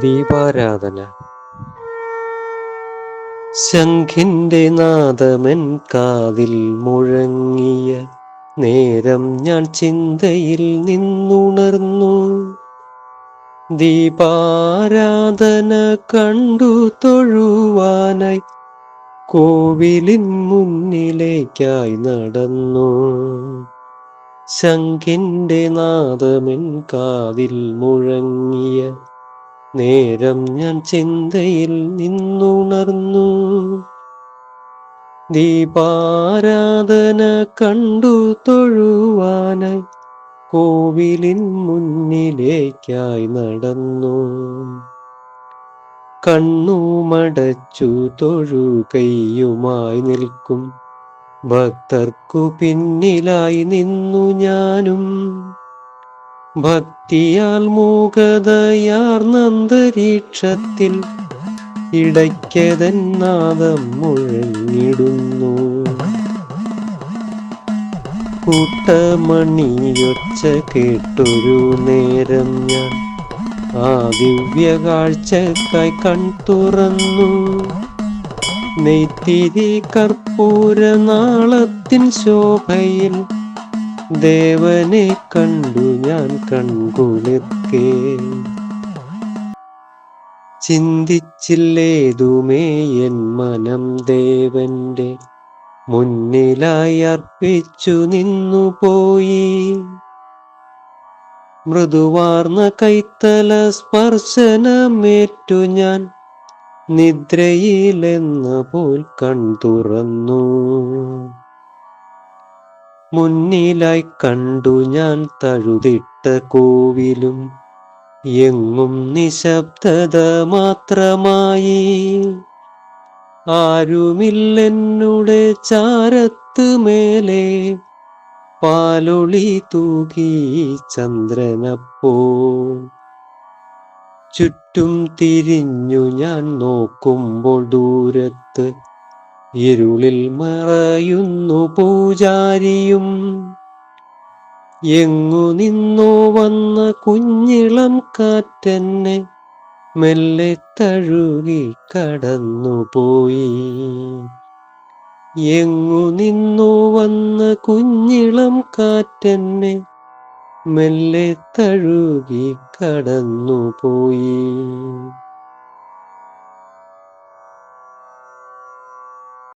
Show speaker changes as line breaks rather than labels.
ദീപാരാധന. ശംഖിന്റെ നാദമൻ കാതിൽ മുഴങ്ങിയ നേരം ഞാൻ ചിന്തയിൽ നിന്നുണർന്നു. ദീപാരാധന കണ്ടു തൊഴുവാനായി കോവിലിൻ മുന്നിലേക്കായി നടന്നു. ശംഖിന്റെ നാദമൻ കാതിൽ മുഴങ്ങിയ നേരം ഞാൻ ചിന്തയിൽ നിന്നുണർന്നു. ദീപാരാധന കണ്ടു തൊഴുവാനായി കോവിലിൻ മുന്നിലേക്കായി നടന്നു. കണ്ണുമടച്ചു തൊഴുകയുമായി നിൽക്കും. ഭക്തർക്കു പിന്നിലായി നിന്നു ഞാനും. ഭക്തിയാൽ മൂകതയാർന്നന്തരീക്ഷത്തിൽ ഇടയ്ക്കതൻ നാദം മുഴങ്ങിടുന്നു. കൂട്ടമണിയൊച്ച കേട്ടൊരു നേരം ഞാൻ ആ ദിവ്യ കാഴ്ചക്കായി കൺ തുറന്നു. നെയ്ത്തിരി കർപ്പൂര നാളത്തിൻ ശോഭയിൽ ദേവനെ കണ്ടു ഞാൻ കൺകുളിർക്കേ. ചിന്തിച്ചില്ലേതുമേ എൻ മനം ദേവന്റെ മുന്നിലായി അർപ്പിച്ചു നിന്നു പോയി. മൃദുവാർന്ന കൈത്തല സ്പർശനമേറ്റു ഞാൻ നിദ്രയിലെന്ന പോൽ കൺ തുറന്നു. മുന്നിലായി കണ്ടു ഞാൻ തഴുതിട്ട കോവിലും. എങ്ങും നിശബ്ദത മാത്രമായി. ആരുമില്ലെന്നുടെ ചാരത്ത് മേലെ പാലൊളി തൂകി ചന്ദ്രനപ്പോ. ചുറ്റും തിരിഞ്ഞു ഞാൻ നോക്കുമ്പോൾ ദൂരത്ത് ഇരുളിൽ മറയുന്നു പൂജാരിയും. എങ്ങു നിന്നോ വന്ന കുഞ്ഞിളം കാറ്റെന്നെ മെല്ലെ തഴുകി കടന്നുപോയി എങ്ങു നിന്നോ വന്ന കുഞ്ഞിളം കാറ്റെന്നെ മെല്ലെ തഴുകി കടന്നുപോയി